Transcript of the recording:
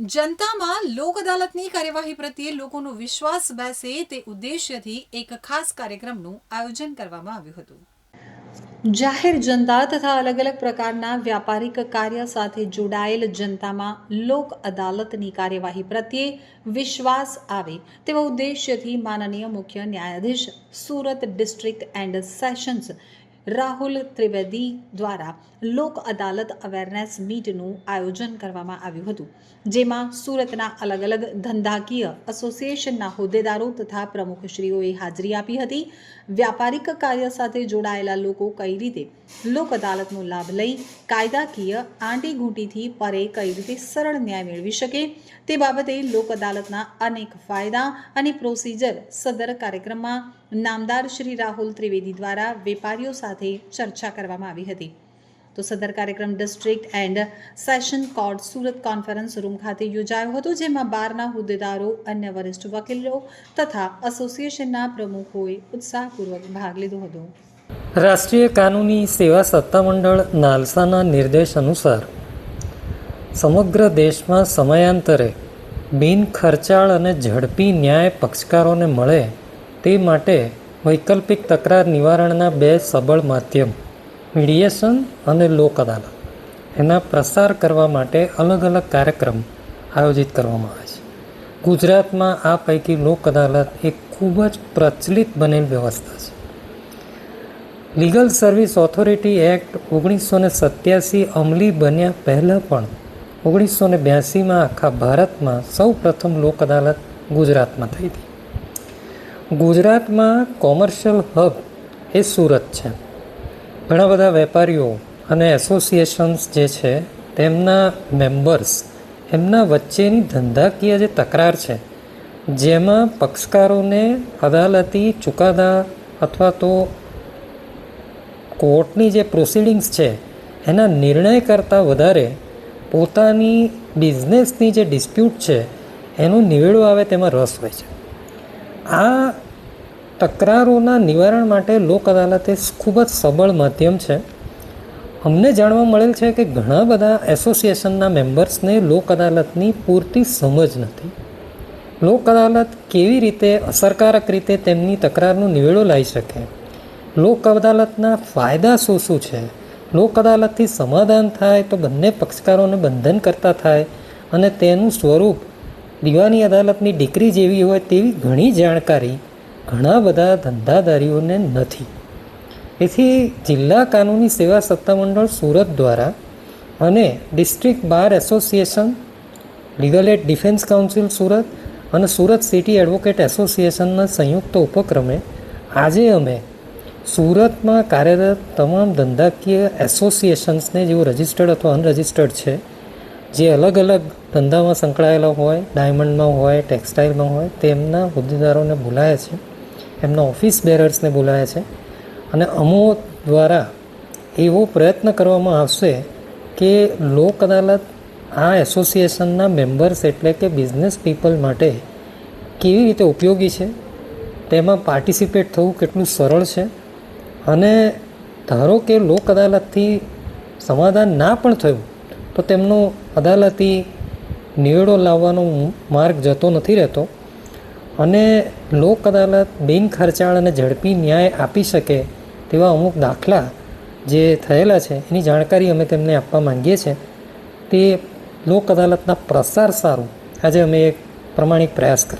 જનતામાં લોક અદાલતની કાર્યવાહી પ્રત્યે લોકોનો વિશ્વાસ બેસે તે ઉદ્દેશ્યથી એક ખાસ કાર્યક્રમનું આયોજન કરવામાં આવ્યું હતું. જાહેર જનતા તથા અલગ અલગ પ્રકારના વ્યાપારિક કાર્ય સાથે જોડાયેલ જનતામાં લોક અદાલતની કાર્યવાહી પ્રત્યે વિશ્વાસ આવે તેવા ઉદ્દેશ્યથી માનનીય મુખ્ય ન્યાયાધીશ Surat district and sessions Rahul Trivedi દ્વારા લોક અદાલત અવેરનેસ મીટનું આયોજન કરવામાં આવ્યું હતું, જેમાં સુરતના અલગ અલગ ધંધાકીય એસોસિએશનના હોદ્દેદારો તથા પ્રમુખશ્રીઓએ હાજરી આપી હતી. વ્યાપારિક કાર્ય સાથે જોડાયેલા લોકો કઈ રીતે લોક અદાલતનો લાભ લઈ કાયદાકીય આંટીઘૂંટીથી પરે કઈ રીતે સરળ ન્યાય મેળવી શકે તે બાબતે લોક અદાલતના અનેક ફાયદા અને પ્રોસિજર સદર કાર્યક્રમમાં નામદાર શ્રી રાહુલ ત્રિવેદી દ્વારા વેપારીઓ સાથે ચર્ચા કરવામાં આવી હતી. તો સદર કાર્યક્રમ district and session court Surat conference room ખાતે યોજાયો હતો, જેમાં બારના હોદ્દેદારો, અન્ય વરિષ્ઠ વકીલો તથા એસોસિએશનના પ્રમુખોએ ઉત્સાહપૂર્વક ભાગ લીધો હતો. રાષ્ટ્રીય કાનૂની સેવા સત્તામંડળ નાલસાના નિર્દેશ અનુસાર સમગ્ર દેશમાં સમયાંતરે બિન ખર્ચાળ અને ઝડપી ન્યાય પક્ષકારોને મળે તે માટે વૈકલ્પિક તકરાર નિવારણના બે સબળ માધ્યમ, મીડિયેશન અને લોક અદાલત. એના પ્રસાર કરવા માટે અલગ અલગ કાર્યક્રમ આયોજિત કરવામાં આવે છે. ગુજરાતમાં આ પૈકી લોક અદાલત એક ખૂબ જ પ્રચલિત બનેલ વ્યવસ્થા છે. લીગલ સર્વિસ ઓથોરિટી એક્ટ ઓગણીસો ને સત્યાસી અમલી બન્યા પહેલાં પણ ઓગણીસો ને બ્યાસીમાં આખા ભારતમાં સૌ પ્રથમ લોક અદાલત ગુજરાતમાં થઈ હતી. ગુજરાતમાં કોમર્શિયલ હબ એ સુરત છે. ઘણા બધા વેપારીઓ અને એસોસિએશન્સ જે છે, તેમના મેમ્બર્સ એમના વચ્ચેની ધંધાકીય જે તકરાર છે, જેમાં પક્ષકારોને અદાલતી ચુકાદા અથવા તો કોર્ટની જે પ્રોસિડિંગ્સ છે, એના નિર્ણય કરતાં વધારે પોતાની બિઝનેસની જે ડિસ્પ્યુટ છે, એનું નિવેડો આવે તેમાં રસ હોય છે. આ તકરારોના નિવારણ માટે લોક અદાલત એ ખૂબ જ સબળ માધ્યમ છે. અમને જાણવા મળેલ છે કે ઘણા બધા એસોસિએશનના મેમ્બર્સને લોક અદાલતની પૂરતી સમજ નથી. લોક અદાલત કેવી રીતે અસરકારક રીતે તેમની તકરારનો નિવેડો લાવી શકે? લોક અદાલતના ફાયદા શું શું છે? લોક અદાલતથી સમાધાન થાય તો બંને પક્ષકારોને બંધન કરતા થાય અને તેનું સ્વરૂપ દીવાની અદાલતની ડિગ્રી જેવી હોય તેવી ઘણી જાણકારી ઘણા બધા ધંધાદારીઓને નથી. તેથી જિલ્લા કાનૂની સેવા સત્તામંડળ સુરત દ્વારા અને district bar association, legal aid defence council Surat અને સુરત સિટી એડવોકેટ એસોસિએશનના સંયુક્ત ઉપક્રમે આજે અમે સુરતમાં કાર્યરત તમામ ધંધાકીય એસોસિએશન્સને જેઓ રજિસ્ટર્ડ અથવા અનરજિસ્ટર્ડ છે જે અલગ અલગ ધંધામાં સંકળાયેલા હોય, ડાયમંડમાં હોય, ટેક્સટાઇલમાં હોય, તેમના હોદ્દેદારોને બોલાવે છે. એમના ઓફિસ બેરર્સને બોલાવે છે. અને અમો દ્વારા એવો પ્રયત્ન કરવામાં આવશે કે લોક અદાલત આ એસોસિએશનના મેમ્બર્સ એટલે કે બિઝનેસ પીપલ માટે કેવી રીતે ઉપયોગી છે, તેમાં પાર્ટિસિપેટ થવું કેટલું સરળ છે અને ધારો કે લોક અદાલતથી સમાધાન ના પણ થયું તો તેમનો અદાલતી નિવેડો લાવવાનો માર્ગ જતો નથી રહેતો અને લોક અદાલત બિન ખર્ચાળ અને ઝડપી ન્યાય આપી શકે તેવા અમુક દાખલા જે થયેલા છે, એની જાણકારી અમે તેમને આપવા માંગીએ છીએ. તે લોક અદાલતના પ્રસાર સારું. આજે અમે એક પ્રમાણિક પ્રયાસ કરીએ